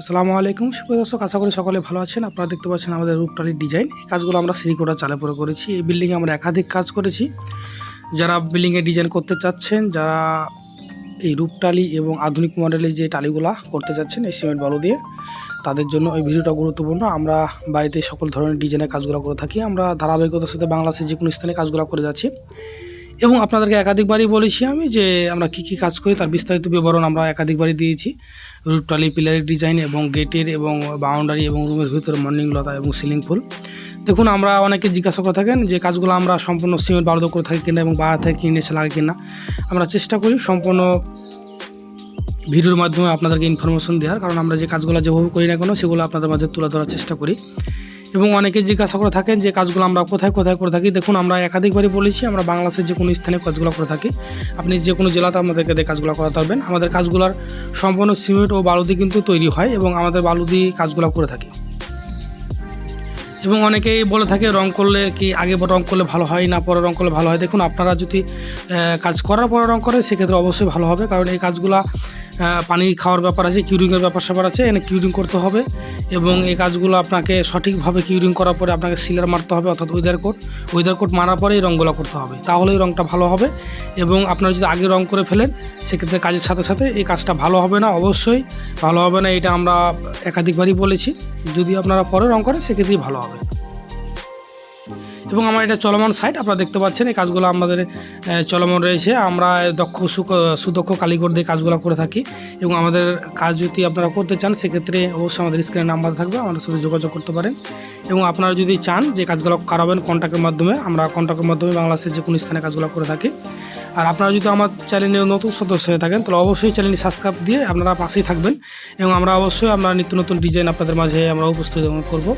আসসালামু আলাইকুম। সুপ্রিয় দর্শক, আশা করি সকলে ভালো আছেন। আপনারা দেখতে পাচ্ছেন আমাদের রূপটালির ডিজাইন। এই কাজগুলো আমরা শ্রীকোটা চালে পরে করেছি। এই বিল্ডিংয়ে আমরা একাধিক কাজ করেছি। যারা বিল্ডিংয়ে ডিজাইন করতে চাচ্ছেন, যারা এই রূপটালি এবং আধুনিক মডেলের যে টালিগুলা করতে চাচ্ছেন, এই সিমেন্ট বালু দিয়ে, তাদের জন্য এই ভিডিওটা গুরুত্বপূর্ণ। আমরা বাড়িতে সকল ধরনের ডিজাইনের কাজগুলো করে থাকি। আমরা ধারাবাহিকতার সাথে বাংলাদেশের যে কোনো স্থানে কাজগুলো করে যাচ্ছি। এবং আপনাদেরকে একাধিকবারই বলেছি আমি যে আমরা কী কী কাজ করি, তার বিস্তারিত বিবরণ আমরা একাধিকবারই দিয়েছি। রুটটালি পিলারের ডিজাইন এবং গেটের এবং বাউন্ডারি এবং রুমের ভিতরে মর্নিং লতা এবং সিলিং ফুল। দেখুন, আমরা অনেকে জিজ্ঞাসা করে থাকেন যে কাজগুলো আমরা সম্পূর্ণ সিমেন্ট বারুদ করে থাকি কিনা এবং বাড়া থেকে কিনে এসে লাগে কিনা। আমরা চেষ্টা করি সম্পূর্ণ ভিডিওর মাধ্যমে আপনাদেরকে ইনফরমেশন দেওয়ার, কারণ আমরা যে কাজগুলো যেভাবে করি না কেন, সেগুলো আপনাদের মাঝে তুলে ধরার চেষ্টা করি। এবং অনেকে জিজ্ঞাসা করে থাকেন যে কাজগুলো আমরা কোথায় কোথায় করে থাকি। দেখুন, আমরা একাধিকবারই বলেছি, আমরা বাংলাদেশের যে কোনো স্থানে কাজগুলো করে থাকি। আপনি যে কোনো জেলাতে আমাদেরকে দিয়ে কাজগুলো করাতে পারবেন। আমাদের কাজগুলোর সম্পূর্ণ সিমেন্ট ও বালুদি কিন্তু তৈরি হয় এবং আমাদের বালু দিয়ে কাজগুলো করে থাকি। এবং অনেকেই বলে থাকে, রং করলে কি আগে রং করলে ভালো হয় না, পরে রং করলে ভালো হয়? দেখুন, আপনারা যদি কাজ করার পরে রং করেন, সেক্ষেত্রে অবশ্যই ভালো হবে। কারণ এই কাজগুলা পানি খাওয়ার ব্যাপার আছে কিউরিংয়ের ব্যাপার স্যাপার আছে, এনে কিউরিং করতে হবে এবং এই কাজগুলো আপনাকে সঠিকভাবে কিউরিং করার পরে আপনাকে সিলার মারতে হবে অর্থাৎ ওয়েদার কোট ওয়েদার কোট মারার পরে এই রঙগুলো করতে হবে। তাহলেই রঙটা ভালো হবে এবং আপনারা যদি আগে রং করে ফেলেন, সেক্ষেত্রে কাজের সাথে সাথে এই কাজটা ভালো হবে না, অবশ্যই ভালো হবে না, এটা আমরা একাধিকবারই বলেছি। যদি আপনারা পরে রং করেন, সেক্ষেত্রেই ভালো হবে। এবং আমার এটা চলমান সাইট আপনারা দেখতে পাচ্ছেন, এই কাজগুলো আমাদের চলমান রয়েছে। আমরা দক্ষ সুদক্ষ কারিগর দিয়ে কাজগুলো করে থাকি এবং আমাদের কাজ যদি আপনারা করতে চান, সেক্ষেত্রে অবশ্যই আমাদের স্ক্রিনে নাম্বার থাকবে, আমাদের সাথে যোগাযোগ করতে পারেন। এবং আপনারা যদি চান যে কাজগুলো করাবেন কন্ট্যাক্টের মাধ্যমে, আমরা কন্ট্যাক্টের মাধ্যমে বাংলাদেশের যে কোনো স্থানে কাজগুলো করে থাকি। আর আপনারা যদি আমার চ্যানেলে নতুন সদস্য হয়ে থাকেন, তাহলে অবশ্যই চ্যানেলটি সাবস্ক্রাইব দিয়ে আপনারা পাশেই থাকবেন। এবং আমরা অবশ্যই আমরা নিত্য নতুন ডিজাইন আপনাদের মাঝে আমরা উপস্থিত করব।